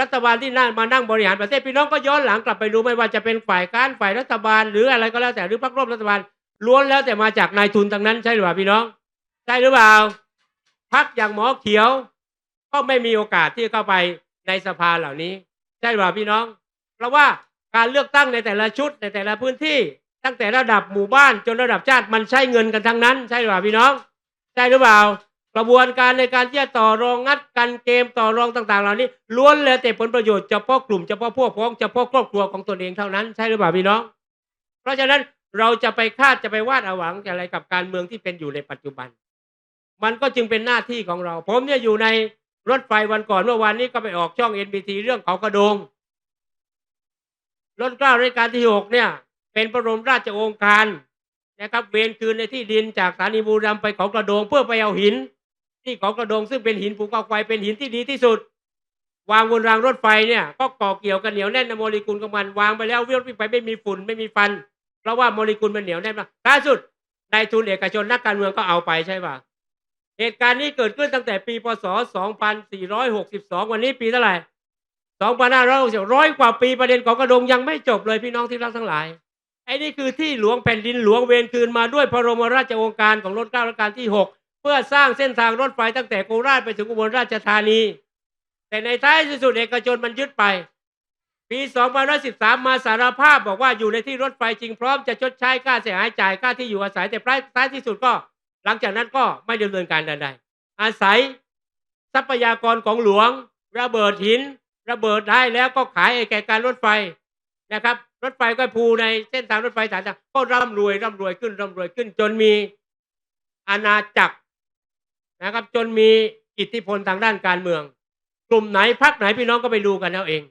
รัฐบาลที่นั่งมานั่งบริหารประเทศพี่น้องก็ย้อนหลังกลับไปดูไม่ว่าจะเป็นฝ่ายค้านฝ่ายรัฐบาล หรืออะไรก็แล้วแต่หรือพรรคร่วมรัฐบาลล้วนแล้วแต่มาจากนายทุนทั้งนั้นใช่หรือเปล่าพี่น้องใช่หรือเปล่าพรรคอย่างหมอเขียว ก็ไม่มีโอกาสที่เข้าไปในสภาเหล่านี้ใช่หรือเปล่าพี่น้อง เพราะว่าการเลือกตั้งในแต่ละชุดในแต่ละพื้นที่ ตั้งแต่ระดับหมู่บ้านจนระดับชาติมันใช้เงินกันทั้งนั้น ใช่หรือเปล่าพี่น้องใช่หรือเปล่า กระบวนการในการที่จะต่อรองงัดกันเกมต่อรองต่าง ๆ เหล่านี้ล้วนแล้วแต่ผลประโยชน์เฉพาะกลุ่มเฉพาะพวกพ้องเฉพาะครอบครัวของตนเองเท่านั้นใช่หรือเปล่าพี่น้อง เพราะฉะนั้นเราจะไปคาดจะไปวาดเอาหวังอะไรกับการเมืองที่เป็นอยู่ในปัจจุบัน มันก็จึงเป็นหน้าที่ของเรา ผมเนี่ยอยู่ในรถไฟวันก่อนเมื่อวานนี้ก็ไปออกช่อง NBT เรื่องเขากระโดงรถเกล้ารัชกาลที่หกเนี่ย เป็นพระบรมราชโองการนะครับเวรคืนในที่ดินจากสถานีบูรำไปเขากระโดงเพื่อไปเอาหิน ที่เขากระดงซึ่งเป็นหินภูเขาไฟเป็นหินที่ดีที่สุด วางบนรางรถไฟเนี่ยก็ก่อเกี่ยวกันเหนียวแน่นในโมเลกุลของมันวางไปแล้วรถไฟไม่มีฝุ่นไม่มีฟัน เพราะว่าโมเลกุลมันเหนียวแน่นมากท้าสุดนายทุนเอกชนนักการเมืองก็เอาไปใช่ปะเหตุการณ์นี้เกิดขึ้นตั้งแต่ปีพศ 2462 วันนี้ปีเท่าไหร่2560ร้อยกว่าปีประเด็นของกระดงยังไม่จบเลยพี่น้องที่รักทั้งหลายไอ้นี่คือที่หลวงแผ่นดินหลวงเวรคืนมาด้วยพระบรมราชโองการของรถเกล้ารัชกาลที่ 6 พื่อสร้างเส้นทางรถไฟตั้งแต่โคราชไปถึงอุบลราชธานี แต่ในท้ายที่สุดเอกชนมันยึดไป ปี2513 มาสารภาพบอกว่าอยู่ในที่รถไฟจริงพร้อมจะชดใช้ค่าเสียหายจ่ายค่าที่อยู่อาศัยแต่ท้ายที่สุดก็ หลังจากนั้นก็ไม่ดำเนินการใดๆอาศัยทรัพยากรของหลวง ระเบิดหิน ระเบิดได้แล้วก็ขายให้แก่การรถไฟนะครับ รถไฟก็ภูในเส้นทางรถไฟสายต่างก็ร่ำรวยร่ำรวยขึ้นร่ำรวยขึ้นจนมีอาณาจักร นะครับ จนมีอิทธิพลทางด้านการเมือง กลุ่มไหนพักไหนพี่น้องก็ไปดูกันเอาเอง